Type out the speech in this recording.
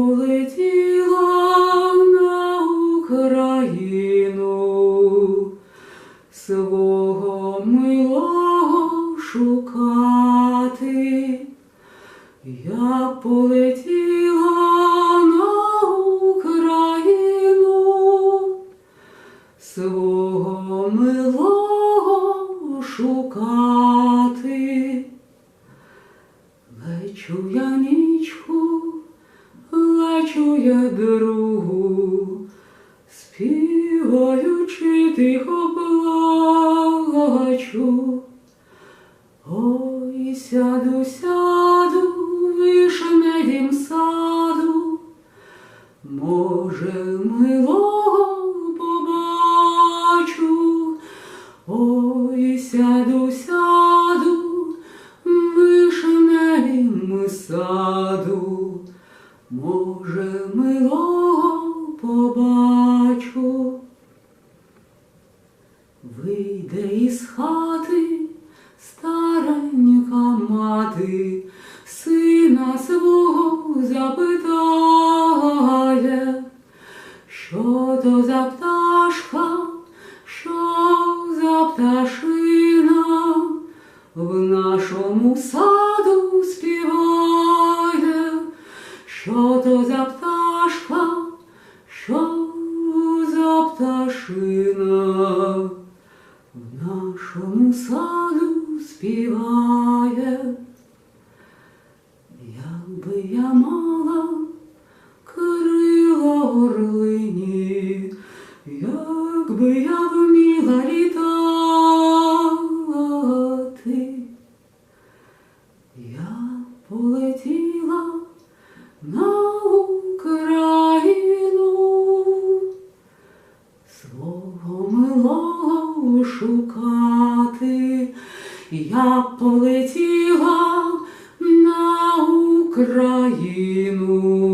Полетіла на Україну, свого милого шукати, я полетіла на Україну, свого милого шукати, лечу я нічку бачу я другу, співаючи тихо плачу. Ой, сяду, сяду в вишневім саду, може, милого побачу. Ой, сяду, сяду в саду, може, Вийде із хати старенька мати, сина свого запитає, що то за пташка, що за пташина в нашому саду співає, що то за пташка, що за пташина саду співає. Якби я мала крила орлині, якби я вміла літати, я полетіла на Україну свого милого шукати, я полетіла на Україну.